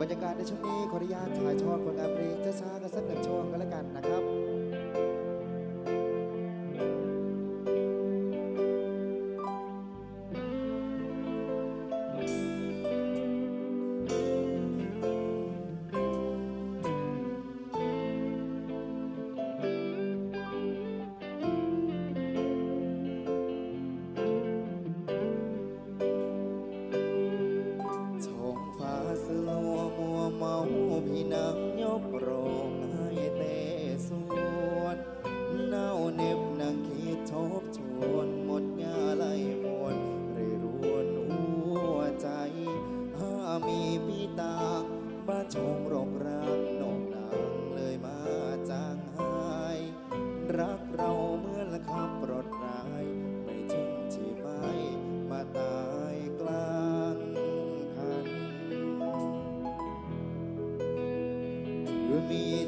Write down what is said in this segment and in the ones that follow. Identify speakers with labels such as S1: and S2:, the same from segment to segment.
S1: บรรยากาศในช่วงนี้ขออนุญาตถ่ายทอดผลงานเพลงช้าๆกันสักหนึ่งช่วงกันแล้วกันนะครับ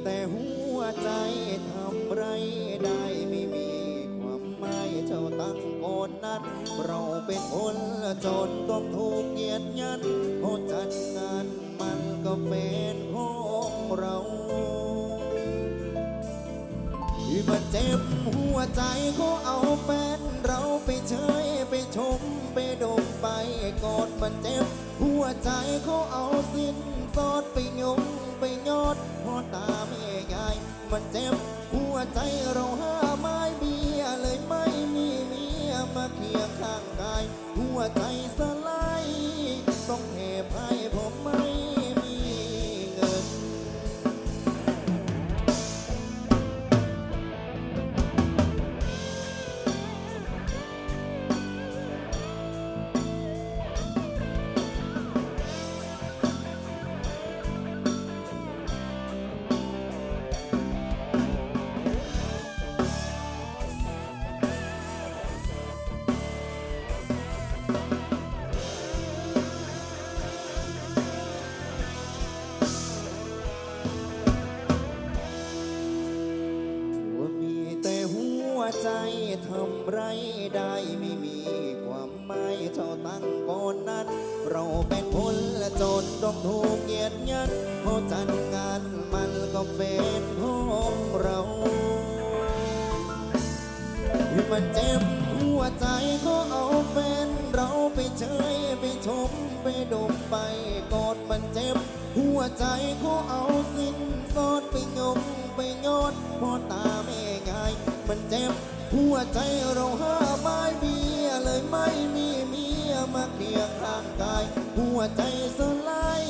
S1: แต่หัวใจทำไรได้ไม่มีความหมายเจ้าตั้งโกนนั้น เราเป็นคนจนต้องถูกเหยียดยันเขาจัดงานมันก็เป็นของเราที่มันเจ็บหัวใจก็เอาแฟนเราไปเฉยไปชมไปดมไปกอดมันเจ็บหัวใจเขาเอาสิ้นสอดไปยงไปยอดพอตา มันเจ็บหัวใจเราห้าไม้เบียเลยไม่มีเมียมาเคียงข้างกาย หัวใจสลายต้องเหบให้ผมไม่ ใจทำไรได้ไม่มีความหมายเท่าตั้งก่อนนั้น เราเป็นคนละจนต้องถูกเหยียดยันเพราะจัดงานมันก็เป็นของเรามันเจ็บหัวใจก็เอาแฟนเราไปเฉยไปชมไปดมไปกอดมันเจ็บหัวใจก็เอาสิ้นสอดไปยงไปยอดพอตาไม่ง่าย มันเจ็บ หัวใจเราห้าไม้เบียเลยไม่มีเมียมาเคียงข้างกาย หัวใจสลาย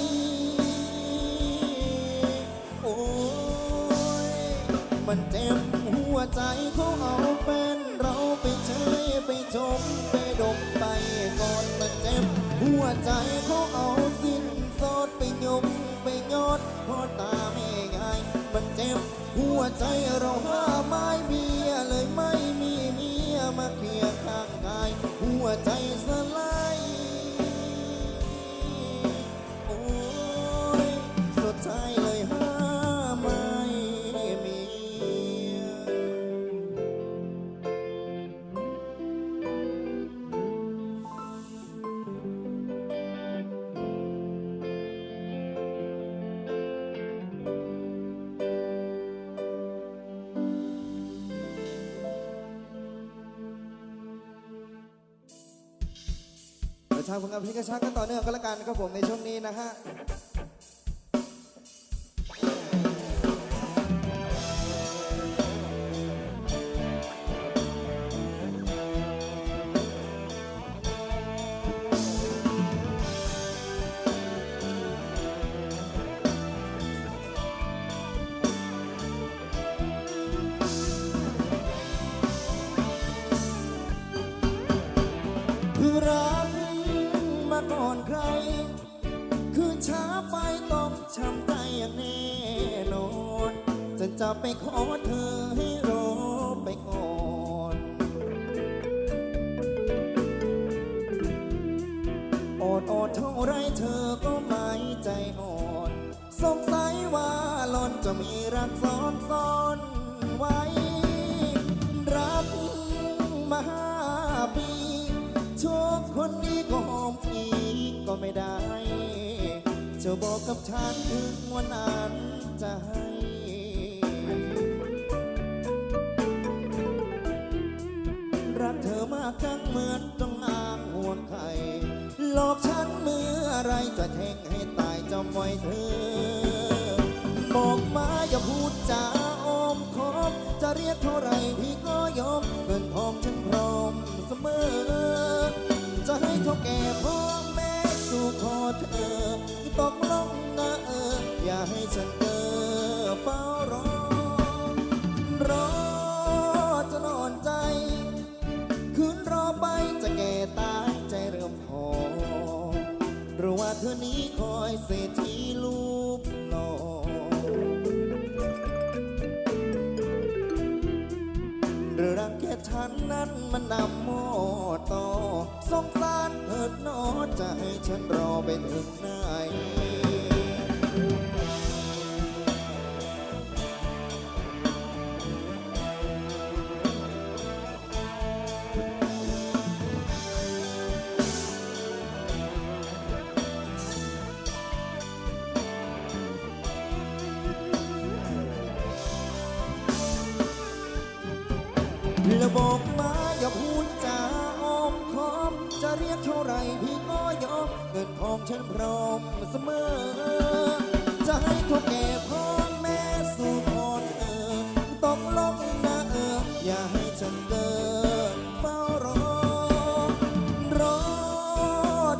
S1: โอ้ยมันเจ็บ หัวใจเขาเอาแฟนเราไปเฉยไปชมไปดมไปก่อนมันเจ็บ หัวใจเขาเอาสิ้นสอดไปยมไปยอดเพอตาไม่ง่ายมันเจ็บ หัวใจเราห้าไม้เบีย เลยไม่มีเมียมาเคียงข้าง ประชาผลงานเพลงกระชากกันต่อเนื่องก็แล้วกันครับผมในช่วงนี้นะฮะ จะไปขอเธอให้รอไปก่อน อดอดเท่าไรเธอก็ไม่ใจอ่อน สงสัยว่าหลอนจะมีรักซ้อนซ้อนไว้ รักมาห้าปีโชคคนนี้ก็หอมอีกก็ไม่ได้จะจะบอกกับฉันถึงวันนั้นจะให้ เธอมากจังเหมือนต้องอ้างห่วงใครหลอกฉันเมื่อไรจะแทงให้ตายจำไว้เธอ บอกมาอย่าพูดจาอ้อมคอบจะเรียกเท่าไรพี่ก็ยอมเงินทองฉันพร้อมเสมอ จะให้เท่าแก่พร้อม หรือว่าเธอนี้คอยเศรษฐีลูปหล่อหรือรักแค่ฉันนั้นมันนำหม้อต่อสงสารเถิดนอจะให้ฉันรอไปถึงไหน แล้วบอกมาอย่าพูดจาอ้อมค้อม จะเรียกเท่าไรพี่ก็ยอมเงินทองฉันพร้อมเสมอ จะให้ทุกแก่พ่อแม่สู่ขอเธอตกลงนะเออ อย่าให้ฉันเกินเฝ้ารอ รอ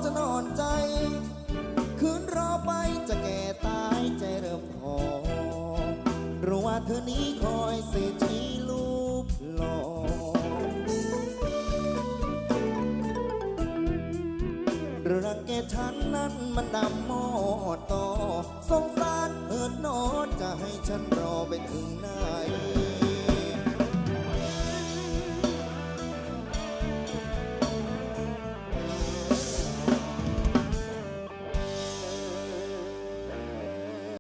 S1: จะนอนใจ คืนรอไปจะแก่ตายใจเริ่มพอรู้ว่าเธอนี้คอยเศรษฐีลูกหล่อ ฉันนำมันดำหมอดต่อสงสารเอิดนอดจะให้ฉันรอไปถึงหน